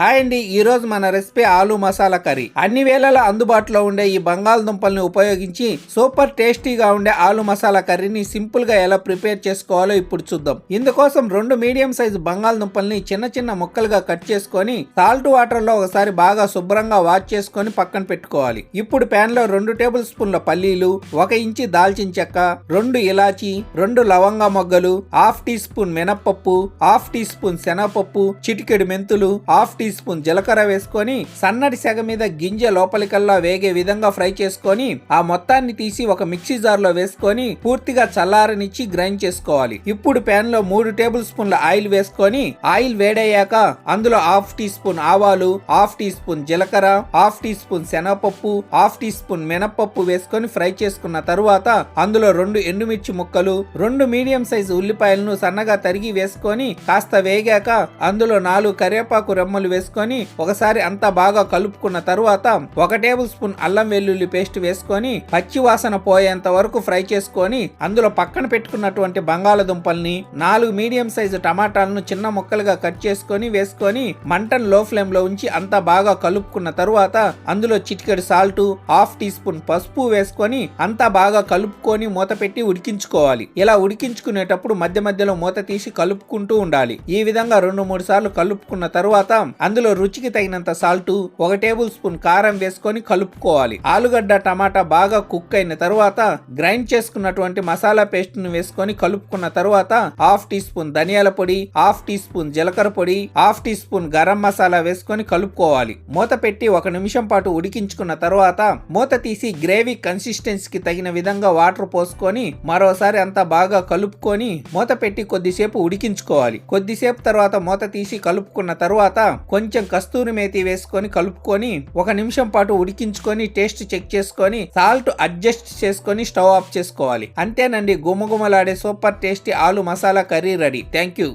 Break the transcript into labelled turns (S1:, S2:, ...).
S1: Hi అండి ఈ రోజు మన రెసిపీ ఆలు మసాలా కర్రీ. అన్ని వేళలా అందుబాటులో ఉండే ఈ బంగాళదుంపల్ని ఉపయోగించి సూపర్ టేస్టీగా ఉండే ఆలు మసాలా కర్రీని సింపుల్గా ఎలా ప్రిపేర్ చేసుకోవాలో ఇప్పుడు చూద్దాం. ఇందుకోసం రెండు మీడియం సైజు బంగాళదుంపల్ని చిన్న చిన్న ముక్కలుగా కట్ చేసుకొని సాల్ట్ వాటర్లో ఒకసారి బాగా శుభ్రంగా వాష్ చేసుకొని పక్కన పెట్టుకోవాలి. ఇప్పుడు ప్యాన్లో రెండు టేబుల్ స్పూన్ల పల్లీలు ఒక ఇంచి దాల్చిన చెక్క రెండు ఇలాచి రెండు లవంగా మొగ్గలు హాఫ్ టీ స్పూన్ మినప్పప్పు హాఫ్ టీ స్పూన్ శనగపప్పు చిటికెడు మెంతులు హాఫ్ టీ టీ స్పూన్ జీలకర్ర వేసుకొని సన్నటి సెగ మీద గింజ లోపలికల్లా వేగే విధంగా ఫ్రై చేసుకొని ఆ మొత్తాన్ని తీసి ఒక మిక్సీ జార్లో వేసుకొని పూర్తిగా చల్లారనిచ్చి గ్రైండ్ చేసుకోవాలి. ఇప్పుడు పాన్లో మూడు టేబుల్ స్పూన్ల ఆయిల్ వేసుకొని ఆయిల్ వేడయ్యాక అందులో హాఫ్ టీ స్పూన్ ఆవాలు హాఫ్ టీ స్పూన్ జీలకర్ర హాఫ్ టీ స్పూన్ శనగపప్పు హాఫ్ టీ స్పూన్ మినప్పప్పు వేసుకొని ఫ్రై చేసుకున్న తరువాత అందులో రెండు ఎండుమిర్చి ముక్కలు రెండు మీడియం సైజు ఉల్లిపాయలను సన్నగా తరిగి వేసుకొని కాస్త వేగాక అందులో నాలుగు కరివేపాకు రెమ్మలు వేసుకొని ఒకసారి అంతా బాగా కలుపుకున్న తరువాత ఒక టేబుల్ స్పూన్ అల్లం వెల్లుల్లి పేస్ట్ వేసుకొని పచ్చి వాసన పోయేంత వరకు ఫ్రై చేసుకొని అందులో పక్కన పెట్టుకున్నటువంటి బంగాళదుంపల్ని నాలుగు మీడియం సైజు టమాటాలను చిన్న ముక్కలుగా కట్ చేసుకొని వేసుకొని మంటను లో ఫ్లేమ్లో ఉంచి అంతా బాగా కలుపుకున్న తరువాత అందులో చిటికెడు సాల్ట్ హాఫ్ టీ స్పూన్ పసుపు వేసుకొని అంతా బాగా కలుపుకొని మూత పెట్టి ఉడికించుకోవాలి. ఇలా ఉడికించుకునేటప్పుడు మధ్య మధ్యలో మూత తీసి కలుపుకుంటూ ఉండాలి. ఈ విధంగా రెండు మూడు సార్లు కలుపుకున్న తరువాత అందులో రుచికి తగినంత సాల్ట్ ఒక టేబుల్ స్పూన్ కారం వేసుకొని కలుపుకోవాలి. ఆలుగడ్డ టమాటా బాగా కుక్ అయిన తరువాత గ్రైండ్ చేసుకున్నటువంటి మసాలా పేస్ట్ను వేసుకొని కలుపుకున్న తరువాత హాఫ్ టీ స్పూన్ ధనియాల పొడి హాఫ్ టీ స్పూన్ జీలకర్ర పొడి half teaspoon garam masala వేసుకొని కలుపుకోవాలి. మూత పెట్టి ఒక నిమిషం పాటు ఉడికించుకున్న తరువాత మూత తీసి గ్రేవీ కన్సిస్టెన్సీకి తగిన విధంగా వాటర్ పోసుకొని మరోసారి అంతా బాగా కలుపుకొని మూత పెట్టి కొద్దిసేపు ఉడికించుకోవాలి. కొద్దిసేపు తర్వాత మూత తీసి కలుపుకున్న తరువాత కొంచెం కస్తూరి మేతి వేసుకొని కలుపుకొని ఒక నిమిషం పాటు ఉడికించుకొని టేస్ట్ చెక్ చేసుకొని సాల్ట్ అడ్జస్ట్ చేసుకొని స్టవ్ ఆఫ్ చేసుకోవాలి. అంతేనండి గుమగుమలాడే super tasty aloo masala curry ready thank you